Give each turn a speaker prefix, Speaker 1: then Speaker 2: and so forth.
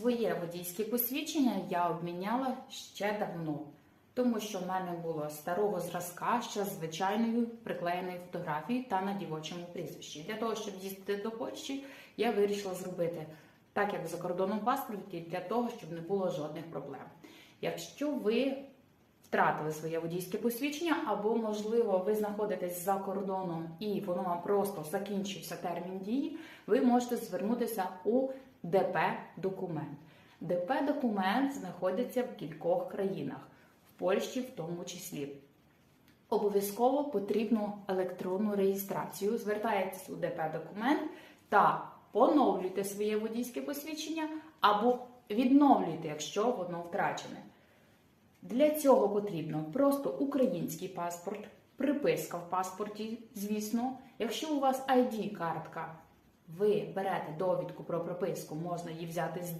Speaker 1: Своє водійське посвідчення я обміняла ще давно, тому що в мене було старого зразка ще з звичайною приклеєною фотографією та на дівочому прізвищі. Для того, щоб їздити до Польщі, я вирішила зробити так, як в закордонному паспорті, для того, щоб не було жодних проблем. Якщо ви втратили своє водійське посвідчення, або, можливо, ви знаходитесь за кордоном і воно вам просто закінчився термін дії, ви можете звернутися у ДП документ. ДП документ знаходиться в кількох країнах, в Польщі в тому числі. Обов'язково потрібну електронну реєстрацію. Звертаєтесь у ДП документ та поновлюйте своє водійське посвідчення або відновлюйте, якщо воно втрачене. Для цього потрібно просто український паспорт, приписка в паспорті, звісно. Якщо у вас ID-картка, ви берете довідку про прописку, можна її взяти з